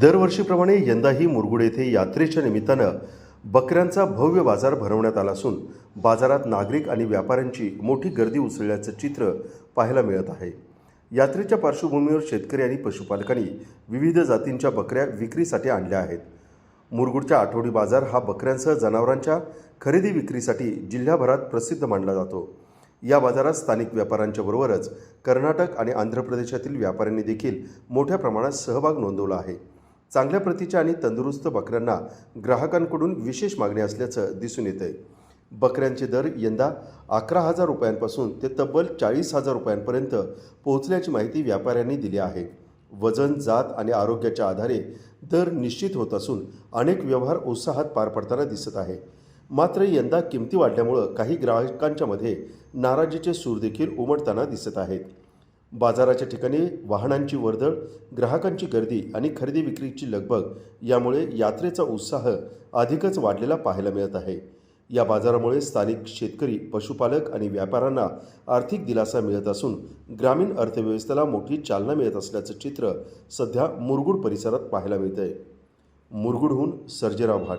दरवर्षीप्रमाणे यंदाही मुरगुड येथे यात्रेच्या निमित्तानं बकऱ्यांचा भव्य बाजार भरवण्यात आला असून बाजारात नागरिक आणि व्यापाऱ्यांची मोठी गर्दी उसळल्याचं चित्र पाहायला मिळत आहे. यात्रेच्या पार्श्वभूमीवर शेतकरी आणि पशुपालकांनी विविध जातींच्या बकऱ्या विक्रीसाठी आणल्या आहेत. मुरगुडचा आठवडी बाजार हा बकऱ्यांसह जनावरांच्या खरेदी विक्रीसाठी जिल्ह्याभरात प्रसिद्ध मानला जातो. या बाजारात स्थानिक व्यापाऱ्यांच्या बरोबरच कर्नाटक आणि आंध्र प्रदेशातील व्यापाऱ्यांनी देखील मोठ्या प्रमाणात सहभाग नोंदवला आहे. चांगल्या प्रतीच्या आणि तंदुरुस्त बकऱ्यांना ग्राहकांकडून विशेष मागणी असल्याचं दिसून येत आहे बकऱ्यांचे दर यंदा अकरा हजार रुपयांपासून ते तब्बल चाळीस हजार रुपयांपर्यंत पोहोचल्याची माहिती व्यापाऱ्यांनी दिली आहे. वजन जात आणि आरोग्याच्या आधारे दर निश्चित होत असून अनेक व्यवहार उत्साहात पार पडताना दिसत आहे. मात्र यंदा किमती वाढल्यामुळं काही ग्राहकांच्या मध्ये नाराजीचे सूर देखील उमटताना दिसत आहेत. बाजाराच्या ठिकाणी वाहनांची वर्दळ ग्राहकांची गर्दी आणि खरेदी विक्रीची लगबग यामुळे यात्रेचा उत्साह अधिकच वाढलेला पाहायला मिळत आहे. या बाजारामुळे स्थानिक शेतकरी पशुपालक आणि व्यापाऱ्यांना आर्थिक दिलासा मिळत असून ग्रामीण अर्थव्यवस्थेला मोठी चालना मिळत असल्याचं चित्र सध्या मुरगुड परिसरात पाहायला मिळतंय. मुरगुडहून सर्जेराव भाट